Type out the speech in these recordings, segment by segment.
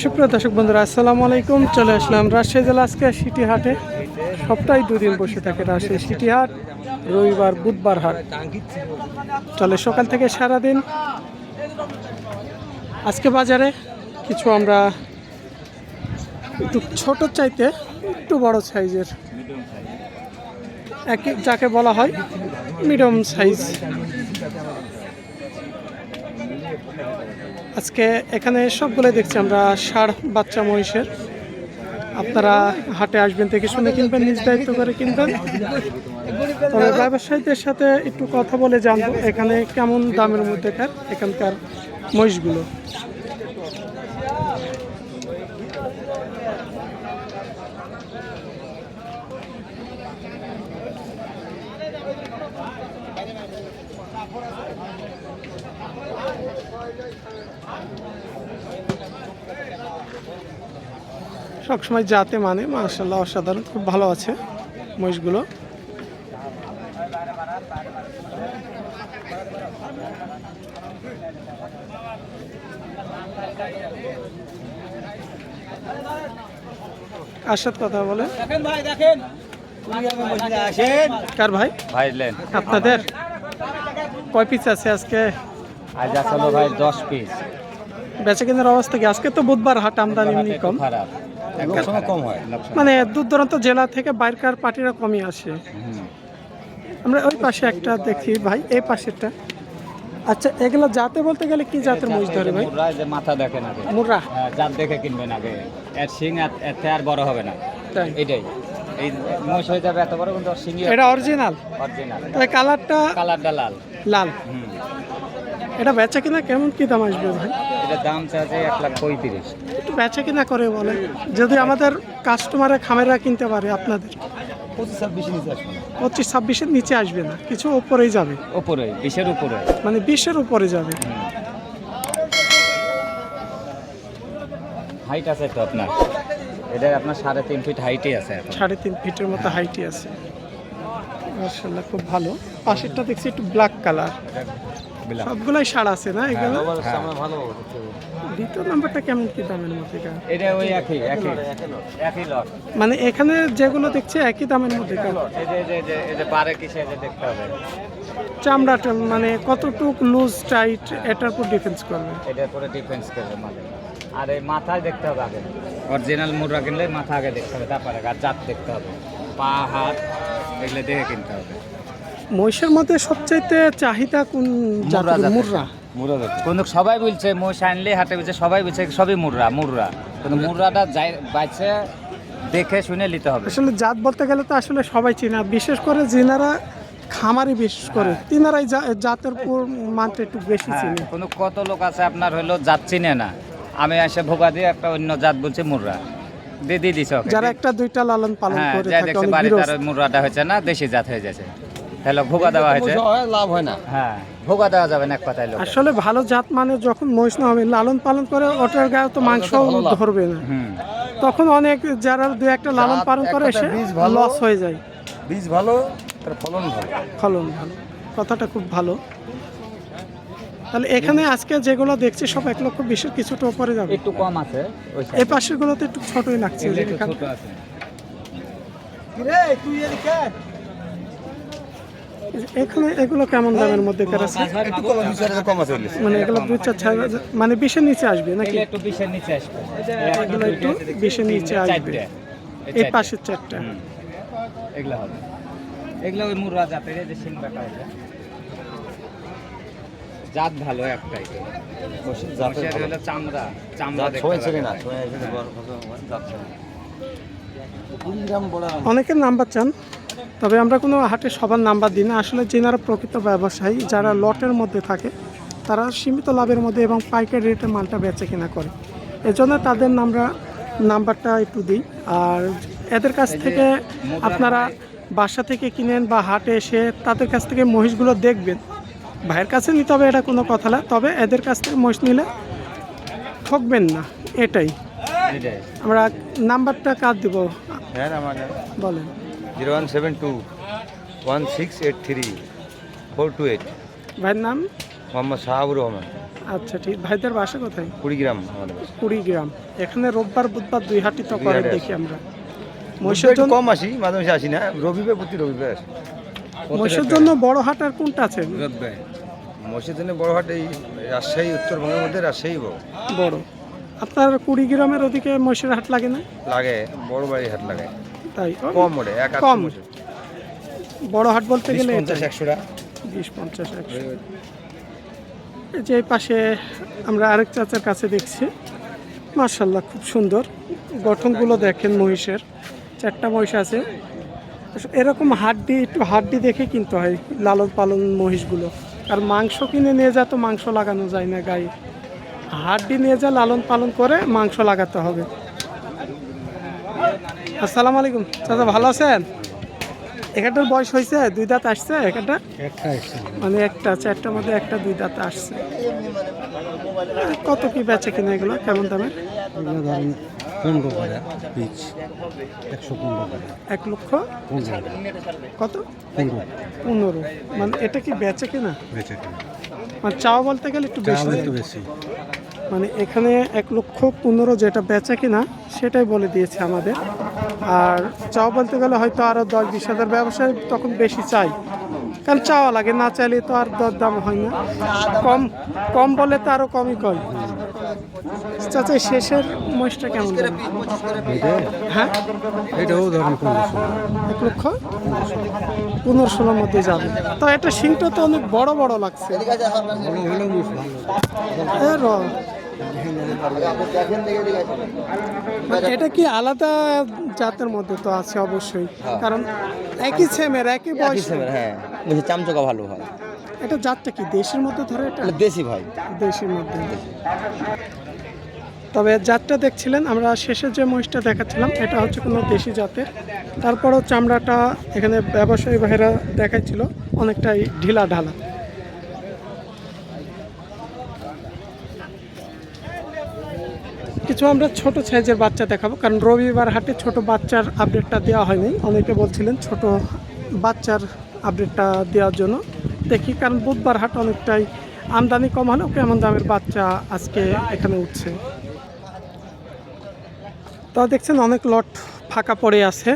সুপ্রিয় দর্শক বন্ধুরা, আসসালামু আলাইকুম। চলে আসলাম রাজশাহী জেলা আজকে সিটি হাটে সপ্তাহে দুদিন বসে থাকে রাজশাহী সিটি হাট রবিবার, বুধবার হাট। চলে সকাল থেকে সারাদিন। আজকে বাজারে কিছু আমরা একটু ছোট চাইতে একটু বড় সাইজের, এক যাকে বলা হয় মিডিয়াম সাইজ। আজকে এখানে সবগুলো দেখছি আমরা, ষাড়, বাচ্চা, মহিষের। আপনারা হাটে আসবেন থেকে শুনে কিনবেন, নিজ দায়িত্ব করে কিনবেন। তবে ব্যবসায়ীদের সাথে একটু কথা বলে জানব এখানে কেমন দামের মধ্যেকার এখানকার মহিষগুলো। সবসময় যাতে মানে মার্শাল্লাহ অসাধারণ। খুব ভালো আছে মহিষগুলো। সাথে কথা বলে কার ভাই? আপনাদের? কয় পিস আছে আজকে? আজ আসলে ভাই দশ পিস বেচে কেনার অবস্থা কি? আজকে তো বুধবার হাট আমদানি এমনি কম। কম হয়। মানে দূর দূরান্ত জেলা থেকে বাইরকার পার্টিরা কমই আসে। আমরা ওই পাশে একটা দেখি ভাই এই পাশেরটা। আচ্ছা এগুলো জাতে বলতে গেলে কি জাতের মহিষ ধরে ভাই? মুররা যে মাথা দেখেন আগে। মুর্রা হ্যাঁ, জাত দেখে কিনবেন আগে। এর শিং এর- এতে আর বড় হবে না। এটাই এই মোষ হয়ে যাবে এত বড় কিন্তু শিঙি এটা অরিজিনাল অরিজিনাল তাই কালারটা কালারটা লাল। লাল। হুম। এটা বেচা কিনা কেমন কি দাম আসবে ভাই? এটার দাম চাচ্ছে এক লাখ পঁয়ত্রিশ। একটু বেচা কিনা করে বলে যদি আমাদের কাস্টমারের খামেরা কিনতে পারে আপনাদের। পঁচিশ ছাব্বিশ নিচে আসবে পঁচিশ ছাব্বিশের নিচে আসবে না। কিছু উপরেই যাবে। উপরে বিশের উপরে। মানে বিশের উপরে যাবে। হাইট আছে তো আপনার? এটা আপনার সাড়ে তিন ফিট হাইটই আছে সাড়ে তিন ফিটের মতো হাইটই আছে। মার্শাল্লাহ খুব ভালো। পাশেরটা দেখছি একটু ব্ল্যাক কালার বিলাপ। সবগুলাই সার আছে না এগুলো হ্যাঁ। দ্বিতীয় নাম্বারটা কেমন কি দামের মধ্যে এটা? এটা ওই একই একই। একই লট মানে এখানে যেগুলো দেখছে একই দামের মধ্যে এটা। এই যে এই যে- এই যে পারে কিসে এই যে দেখতে হবে। চামড়াটা মানে কতটুক লুজ টাইট এটার উপর ডিফেন্স করবে? এটার পরে ডিফেন্স করবে মালিক আর এই মাথায় দেখতে হবে আগে। অরিজিনাল মুররা কিনলে মাথা আগে দেখতে হবে তারপরে আর জাত দেখতে হবে। পা হাত এগুলো দেখে কিনতে হবে। মহিষের মধ্যে সবচাইতে চাহিদা কোন জাতের। মুর্রা? কিন্তু সবাই বলছে মোষ আনলে হাটে বলছে সবাই বলছে সবই মুররা মুররা। কিন্তু মুররাটা যাই বাইছে দেখে শুনে নিতে হবে। আসলে জাত বলতে গেলে তো আসলে সবাই চিনা বিশেষ করে যিনারা খামারি বিশেষ করে তিনারাই জা- জাতের উপর মানটা একটু বেশি হ্যাঁ, চিনে। কোনো কত লোক আছে আপনার হলো জাত চিনে না। আমি এসে ভোগা দিয়ে একটা অন্য জাত বলছে মুররা। দিয়ে দিছে ওকে। যারা একটা দুইটা লালন পালন হ্যাঁ করে যা থাকে দেখছে অনেক বাড়িতে। আর ওই মুররাটা হয়েছে না দেশি জাত হয়ে যাচ্ছে হ্যালো ভোগা দেওয়া হয়েছে। লাভ হয় না। হ্যাঁ। ভোগা দেওয়া যাবে না এক কথায় লোক আসলে ভালো জাত মানে যখন মহিষ না হবে লালন পালন করে ওটার গায়ে তো মাংস ধরবে না। তখন অনেক যারা দু একটা লালন পালন করে একটা এসে বীজ ভালো। লস হয়ে যায়। বীজ ভালো তার ফলন ভালো। ফলন ভালো। কথাটা খুব ভালো। তাহলে এখানে আজকে যেগুলো দেখছি সব এক লক্ষ বিশের কিছুটা উপরে যাবে। একটু কম আছে এই পাশেরগুলো তো একটু ছোটই লাগছে ছোট আছে। এখানে এগুলো কেমন দামের মধ্যে আছে? একটু কম দুই কম আছে মানে এগুলো দুই চার হাজার- মানে বিশের নিচে আসবে নাকি? একটু বিশের নিচে আসবে। এগুলো একটু বিশের নিচে আসবে। এই পাশের চারটা। এগুলো হবে। এগুলো ওই জাতের যে জাত ভালো একটাই। জাতের হলো চামড়া। দেখতে? ছোঁয়া জাত ছোঁয়া। বড়া। অনেকের নাম্বার চান তবে আমরা কোনো হাটে সবার নাম্বার দিই না। আসলে যেনারা প্রকৃত ব্যবসায়ী যারা লটের মধ্যে থাকে তারা সীমিত লাভের মধ্যে এবং পাইকারি রেটে মালটা বেচে কেনা করে। এজন্য তাদের আমরা নাম্বারটা একটু দিই। আর এদের কাছ থেকে আপনারা বাসা থেকে কিনেন বা হাটে এসে তাদের কাছ থেকে মহিষগুলো দেখবেন। ভাইয়ের কাছে নিতে হবে এটা কোনো কথা না। তবে এদের কাছ থেকে মহিষ নিলে ঠকবেন না। এটাই। আমরা নাম্বারটা কার দিব? হ্যাঁ বলেন। Zero one seven two one six eight three four two eight. ভাইয়ের নাম? মোহাম্মদ শাহাবুর রহমান। আচ্ছা ঠিক। ভাইদের বাসা কোথায়? কুড়িগ্রাম আমাদের বাসা। কুড়িগ্রাম। এখানে রোববার বুধবার দুই হাটি তো দুই করে হাটে দেখি আমরা। মহিষের একটু জন্য কম আসি মাঝে মাঝে আসি না। রবিবার প্রতি রবিবার আসি। মহিষের জন্য বড় হাট আর কোনটা আছে? মসজিদের জন্য বড় হাট এই রাজশাহী উত্তরবঙ্গের মধ্যে রাজশাহী বড়। বড়। আপনার কুড়িগ্রামের ওদিকে মহিষের হাট লাগে না? লাগে বড় বাড়ি হাট লাগে। তাই? কম ওরে কম। বড় হাট বলতে গেলে একশো বিশ পঞ্চাশ একশো। এই যে পাশে আমরা আরেক চাচার কাছে দেখছি। মার্শাল্লাহ খুব সুন্দর। গঠনগুলো দেখেন মহিষের। চারটা মহিষ আছে। এরকম হাড্ডি একটু হাড্ডি দেখে কিনতে হয় লালন পালন মহিষগুলো। আর মাংস কিনে নিয়ে যা তো মাংস লাগানো যায় না গায়ে। হাড্ডি নিয়ে যা লালন পালন করে মাংস লাগাতে হবে। আসসালামু আলাইকুম। চাচা ভালো আছেন? এখানটার বয়স হয়েছে? দুই দাঁত আসছে এখানটা? মানে একটা চারটার মধ্যে একটা দুই দাঁত আসছে। কত কি বেচে কিনা এগুলো? কেমন দামের এগুলো ধরেন পনেরো করে পিচ একশো পনেরো করে এক লক্ষ? পনেরো কত? পনেরো। পনেরো। মানে এটা কি বেচে কিনা? বেচে কিনে। মানে চাওয়া বলতে গেলে একটু বেশি একটু বেশি। মানে এখানে এক লক্ষ পনেরো যেটা বেচে কিনা সেটাই বলে দিয়েছে আমাদের। আর চাওয়া বলতে গেলে হয়তো আরও দশ বিশ হাজার ব্যবসায় তখন বেশি চাই। কারণ চাওয়া লাগে না চাইলে তো আর দর দাম হয় না। কম কম বলে তো আরও কমই কয়। চাচা শেষের মহিষটা কেমন? হ্যাঁ? এটাও ধরেন এক লক্ষ? পনেরো ষোলোর মধ্যে যাবে। তো এটা শিংটা তো অনেক বড় বড় লাগছে। র। এটা কি আলাদা জাতের মধ্যে তো আছে অবশ্যই। কারণ একই ছেমের একই বয়স হ্যাঁ। চামচকা ভালো হয় এটা জাতটা কি দেশের মধ্যে ধরে এটা? দেশি ভাই। দেশের মধ্যে। তবে জাতটা দেখছিলেন আমরা শেষে যে মহিষটা দেখাচ্ছিলাম এটা হচ্ছে কোনো দেশি জাতের। তারপরও চামড়াটা এখানে ব্যবসায়ী ভাইরা দেখাচ্ছিল অনেকটাই ঢিলা ঢালা কিছু আমরা ছোট সাইজের বাচ্চা দেখাবো, কারণ রবিবার হাটে ছোট বাচ্চার আপডেটটা দেওয়া হয়নি। অনেকে বলছিলেন ছোট বাচ্চার আপডেটটা দেওয়ার জন্য। দেখি, কারণ বুধবার হাট অনেকটাই আমদানি কম হলেও কেমন দামের বাচ্চা আজকে এখানে উঠছে। তো দেখছেন, অনেক লট ফাঁকা পড়ে আছে,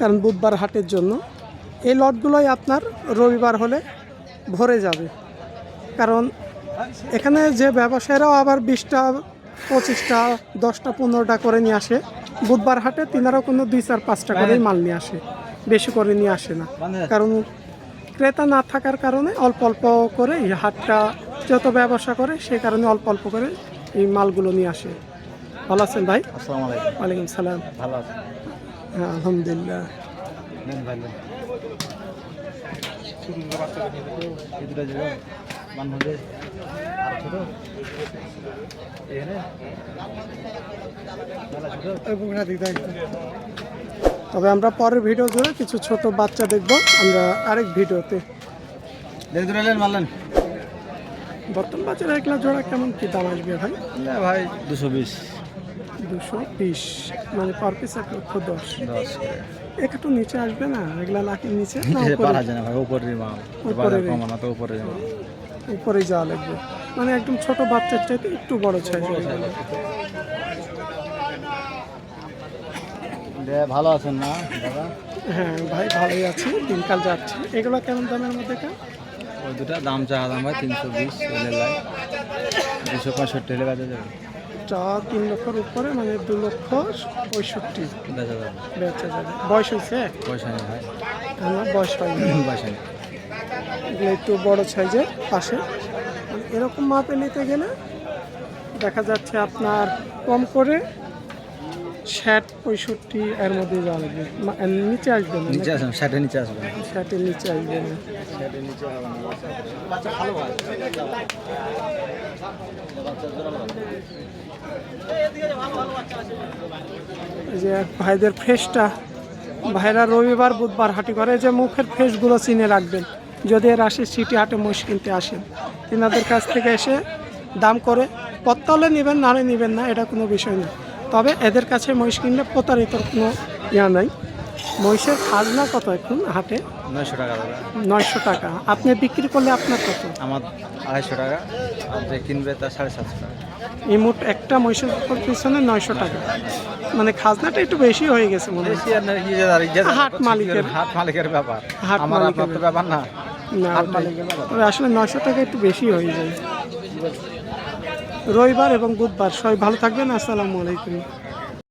কারণ বুধবার হাটের জন্য। এই লটগুলোই আপনার রবিবার হলে ভরে যাবে। কারণ এখানে যে ব্যবসায়ীরাও আবার বিশটা পঁচিশটা দশটা পনেরোটা করে নিয়ে আসে। বুধবার হাটে তিনারাও কোনো দুই চার পাঁচটা করেই মাল নিয়ে আসে। বেশি করে নিয়ে আসে না। কারণ ক্রেতা না থাকার কারণে অল্প অল্প করে এই হাটটা যত ব্যবসা করে সেই কারণে অল্প অল্প করে এই মালগুলো নিয়ে আসে। ভালো আছেন ভাই? আসসালামু আলাইকুম। ওয়ালাইকুম সালাম। ভালো আছে। হ্যাঁ আলহামদুলিল্লাহ। ভালো আর ছোট। এখানে তবে আমরা পরের ভিডিও ধরে কিছু ছোট বাচ্চা দেখব। আমরা আরেক ভিডিওতে। মারলেন। বর্তমান বাজারে একলা জোড়া কেমন কি দাম আসবে ভাই? না ভাই দুশো বিশ। দুশো বিশ মানে পার পিস এক লক্ষ দশ। দশ একটু নিচে আসবে না? এগুলা লাখের নিচে না উপরে? উপরে। কমানো তো উপরে উপরেই যাওয়া লাগবে। মানে একদম ছোট বাচ্চার চাইতে একটু বড় সাইজ ভালো আছেন না দাদা? হ্যাঁ ভাই ভালোই আছি দিনকাল যাচ্ছে। এগুলো কেমন দামের মধ্যে কা ওই দুটা দাম চা দাম হয় তিনশো বিশ লাই দুশো পঁয়ষট্টি হলে বেচা যাবে। চা তিন লক্ষর উপরে মানে দু লক্ষ পঁয়ষট্টি। বেচা যাবে। বেচা যাবে। বয়স হয়েছে? পয়সা নেই ভাই। আমার বয়স হয়নি। পয়সা নেই এগুলো একটু বড় সাইজের পাশে। এরকম মাপে নিতে গেলে দেখা যাচ্ছে আপনার কম করে ষাট পঁয়ষট্টি এর মধ্যে লাগবে। নিচে আসবে না? নিচে আসেন ষাটের নিচে আসবে ষাটের নিচে আসবে না। যে ভাইদের ফ্রেশটা ভাইরা রবিবার বুধবার হাটি করে এই যে মুখের ফ্রেশগুলো চিনে রাখবেন। যদি এর আসে সিটি হাটে মহিষ কিনতে আসেন তিনাদের কাছ থেকে এসে দাম করে পত্তলে নেবেন নাহলে নেবেন না এটা কোনো বিষয় না। তবে এদের কাছে মহিষ কিনলে প্রতারিত কোনো ইয়া নাই। মহিষের খাজনা কত এখন হাটে? নয়শো টাকা নয়শো টাকা। আপনি বিক্রি করলে আপনার কত? আমার আড়াইশো টাকা। আর যে কিনবে তার সাড়ে সাতশো টাকা। এই মোট একটা মহিষের পিছনে নয়শো টাকা। মানে খাজনাটা একটু বেশি হয়ে গেছে মনে হয়। হাট মালিকের- হাট মালিকের ব্যাপার। হাট মালিকের ব্যাপার না। না আসলে নয়শো টাকা একটু বেশি হয়ে যায়। রবিবার এবং বুধবার। সবাই ভালো থাকবেন আসসালামু আলাইকুম।